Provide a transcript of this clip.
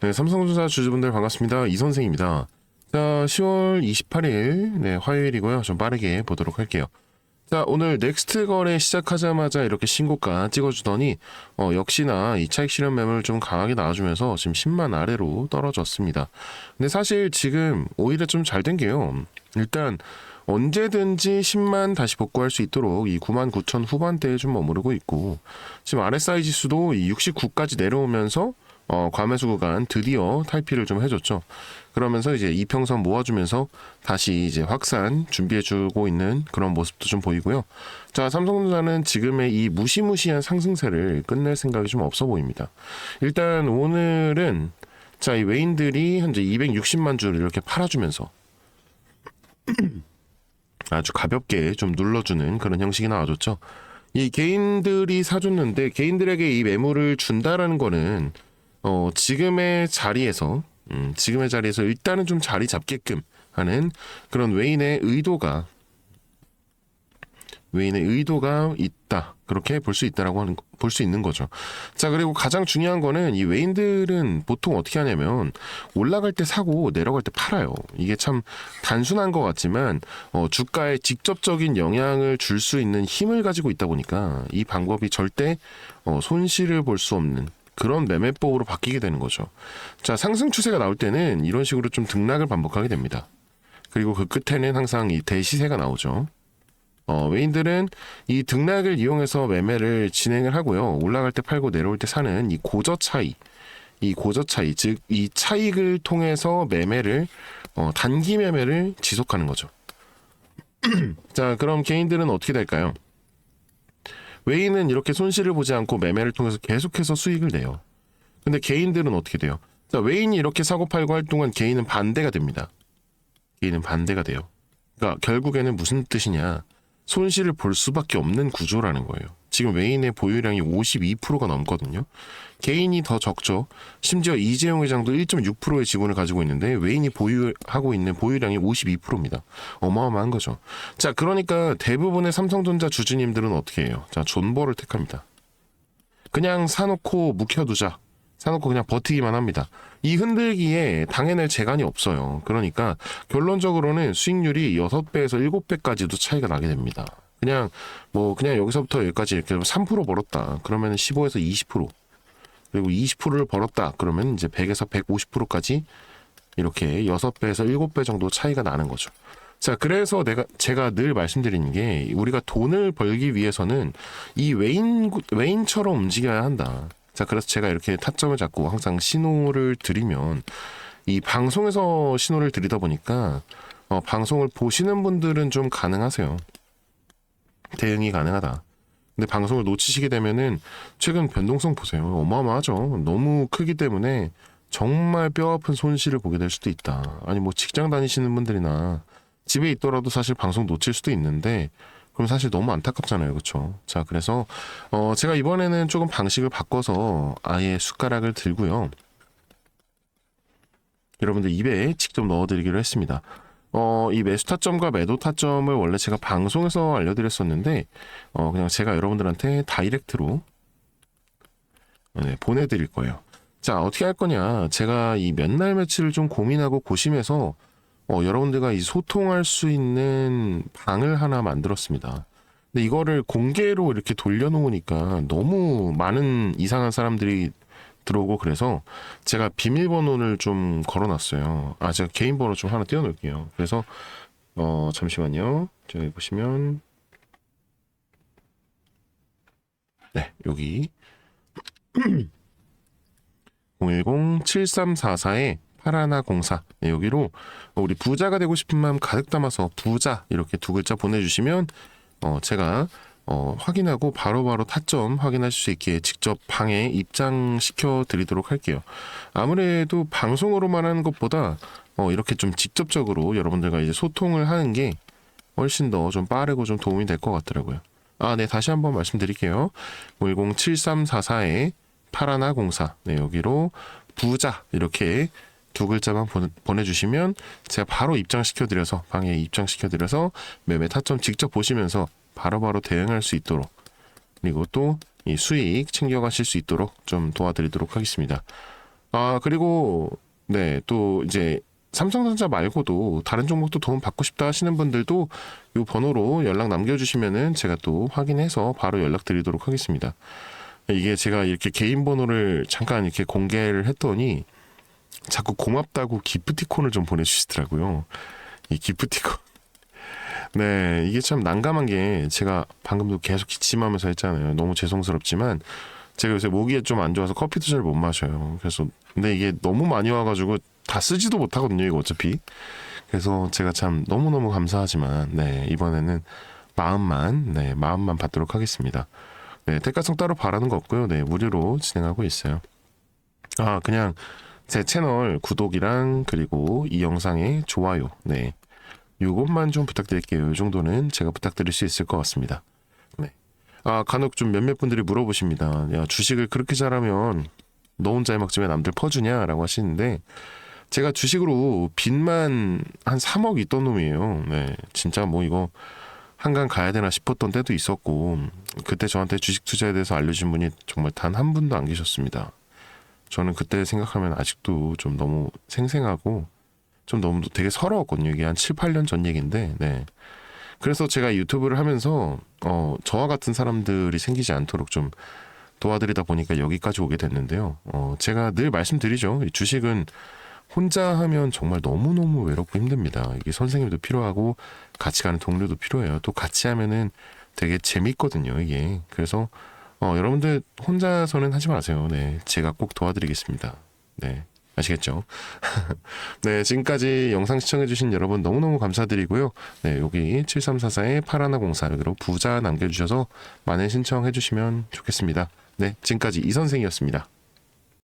네, 삼성전자 주주분들 반갑습니다. 이 선생입니다. 자, 10월 28일 네, 화요일이고요. 좀 빠르게 보도록 할게요. 자, 오늘 넥스트 거래 시작하자마자 이렇게 신고가 찍어주더니 어, 역시나 이 차익 실현 매물 좀 강하게 나와주면서 지금 10만 아래로 떨어졌습니다. 근데 사실 지금 오히려 좀 잘 된 게요. 일단 언제든지 10만 다시 복구할 수 있도록 이 9만 9천 후반대에 좀 머무르고 있고 지금 RSI 지수도 이 69까지 내려오면서 어, 과매수 구간 드디어 탈피를 좀 해줬죠. 그러면서 이제 이평선 모아주면서 다시 이제 확산 준비해주고 있는 그런 모습도 좀 보이고요. 자, 삼성전자는 지금의 이 무시무시한 상승세를 끝낼 생각이 좀 없어 보입니다. 일단 오늘은 자, 이 외인들이 현재 260만 주를 이렇게 팔아주면서 아주 가볍게 좀 눌러주는 그런 형식이 나와줬죠. 이 개인들이 사줬는데 개인들에게 이 매물을 준다라는 거는 어, 지금의 자리에서 음, 지금의 자리에서 일단은 좀 자리 잡게끔 하는 그런 외인의 의도가 외인의 의도가 있다 그렇게 볼 수 있다라고 하는 볼 수 있는 거죠. 자 그리고 가장 중요한 거는 이 외인들은 보통 어떻게 하냐면 올라갈 때 사고 내려갈 때 팔아요. 이게 참 단순한 것 같지만 어, 주가에 직접적인 영향을 줄 수 있는 힘을 가지고 있다 보니까 이 방법이 절대 어, 손실을 볼 수 없는 그런 매매법으로 바뀌게 되는 거죠. 자 상승 추세가 나올 때는 이런 식으로 좀 등락을 반복하게 됩니다. 그리고 그 끝에는 항상 이 대시세가 나오죠. 어, 외인들은 이 등락을 이용해서 매매를 진행을 하고요. 올라갈 때 팔고 내려올 때 사는 이 고저 차이, 이 고저 차이, 즉 이 차익을 통해서 매매를 어, 단기 매매를 지속하는 거죠. 자, 그럼 개인들은 어떻게 될까요? 외인은 이렇게 손실을 보지 않고 매매를 통해서 계속해서 수익을 내요. 근데 개인들은 어떻게 돼요? 자, 외인이 이렇게 사고 팔고 할 동안 개인은 반대가 됩니다. 개인은 반대가 돼요. 그러니까 결국에는 무슨 뜻이냐? 손실을 볼 수밖에 없는 구조라는 거예요. 지금 외인의 보유량이 52%가 넘거든요. 개인이 더 적죠. 심지어 이재용 회장도 1.6%의 지분을 가지고 있는데 외인이 보유하고 있는 보유량이 52%입니다. 어마어마한 거죠. 자, 그러니까 대부분의 삼성전자 주주님들은 어떻게 해요? 자, 존버를 택합니다. 그냥 사놓고 묵혀두자. 사놓고 그냥 버티기만 합니다. 이 흔들기에 당해낼 재간이 없어요. 그러니까 결론적으로는 수익률이 6배에서 7배까지도 차이가 나게 됩니다. 그냥 뭐 그냥 여기서부터 여기까지 이렇게 3% 벌었다. 그러면 15에서 20% 그리고 20%를 벌었다. 그러면 이제 100에서 150%까지 이렇게 6배에서 7배 정도 차이가 나는 거죠. 자, 그래서 내가 제가 늘 말씀드리는 게 우리가 돈을 벌기 위해서는 이 외인 외인처럼 움직여야 한다. 자, 그래서 제가 이렇게 타점을 잡고 항상 신호를 드리면 이 방송에서 신호를 드리다 보니까 어, 방송을 보시는 분들은 좀 가능하세요. 대응이 가능하다. 근데 방송을 놓치시게 되면은 최근 변동성 보세요. 어마어마하죠. 너무 크기 때문에 정말 뼈아픈 손실을 보게 될 수도 있다. 아니 뭐 직장 다니시는 분들이나 집에 있더라도 사실 방송 놓칠 수도 있는데 그럼 사실 너무 안타깝잖아요. 그렇죠? 자, 그래서 어 제가 이번에는 조금 방식을 바꿔서 아예 숟가락을 들고요. 여러분들 입에 직접 넣어 드리기로 했습니다. 어, 이 매수 타점과 매도 타점을 원래 제가 방송에서 알려드렸었는데, 어, 그냥 제가 여러분들한테 다이렉트로 네, 보내드릴 거예요. 자, 어떻게 할 거냐. 제가 이 몇 날 며칠을 좀 고민하고 고심해서, 어, 여러분들과 이 소통할 수 있는 방을 하나 만들었습니다. 근데 이거를 공개로 이렇게 돌려놓으니까 너무 많은 이상한 사람들이 들어오고 그래서 제가 비밀번호를 좀 걸어놨어요. 아 제가 개인 번호 좀 하나 띄워놓을게요. 그래서 어 잠시만요. 저기 보시면 네 여기 010-7344에 파라나공사 네, 여기로 우리 부자가 되고 싶은 마음 가득 담아서 부자 이렇게 두 글자 보내주시면 어 제가 어, 확인하고 바로 바로 타점 확인하실 수 있게 직접 방에 입장시켜 드리도록 할게요. 아무래도 방송으로만 하는 것보다 어, 이렇게 좀 직접적으로 여러분들과 이제 소통을 하는 게 훨씬 더 좀 빠르고 좀 도움이 될 것 같더라고요. 아, 네, 다시 한번 말씀드릴게요. 107344에 파라나공사. 네, 여기로 부자. 이렇게 두 글자만 보내, 보내주시면 제가 바로 입장시켜드려서, 방에 입장시켜드려서 매매 타점 직접 보시면서 바로 바로 대응할 수 있도록 그리고 또 이 수익 챙겨가실 수 있도록 좀 도와드리도록 하겠습니다. 아, 그리고 네, 또 이제 삼성전자 말고도 다른 종목도 도움 받고 싶다 하시는 분들도 이 번호로 연락 남겨주시면은 제가 또 확인해서 바로 연락드리도록 하겠습니다. 이게 제가 이렇게 개인 번호를 잠깐 이렇게 공개를 했더니 자꾸 고맙다고 기프티콘을 좀 보내주시더라고요. 이 기프티콘. 네, 이게 참 난감한 게 제가 방금도 계속 기침하면서 했잖아요. 너무 죄송스럽지만 제가 요새 모기에 좀 안 좋아서 커피도 잘 못 마셔요. 그래서 근데 이게 너무 많이 와가지고 다 쓰지도 못하거든요. 이거 어차피. 그래서 제가 참 너무 너무 감사하지만 네 이번에는 마음만 네 마음만 받도록 하겠습니다. 네 대가성 따로 바라는 거 없고요. 네 무료로 진행하고 있어요. 아 그냥 제 채널 구독이랑 그리고 이 영상의 좋아요 네 요것만 좀 부탁드릴게요. 이 정도는 제가 부탁드릴 수 있을 것 같습니다. 네. 아 간혹 좀 몇몇 분들이 물어보십니다. 야 주식을 그렇게 잘하면 너 혼자 해먹지 왜 남들 퍼주냐 라고 하시는데 제가 주식으로 빚만 한 3억 있던 놈이에요. 네, 진짜 뭐 이거 한강 가야 되나 싶었던 때도 있었고 그때 저한테 주식 투자에 대해서 알려준 분이 정말 단 한 분도 안 계셨습니다. 저는 그때 생각하면 아직도 좀 너무 생생하고 좀 너무 되게 서러웠거든요. 이게 한 7, 8년 전 얘기인데, 네. 그래서 제가 유튜브를 하면서 어, 저와 같은 사람들이 생기지 않도록 좀 도와드리다 보니까 여기까지 오게 됐는데요. 어, 제가 늘 말씀드리죠. 이 주식은 혼자 하면 정말 너무너무 외롭고 힘듭니다. 이게 선생님도 필요하고 같이 가는 동료도 필요해요. 또 같이 하면은 되게 재밌거든요, 이게. 그래서 어, 여러분들 혼자서는 하지 마세요. 네. 제가 꼭 도와드리겠습니다. 네. 아시겠죠? 네, 지금까지 영상 시청해주신 여러분 너무너무 감사드리고요. 네, 여기 7344의 파라나공사 여기로 부자 남겨주셔서 많은 신청해주시면 좋겠습니다. 네, 지금까지 이 선생이었습니다.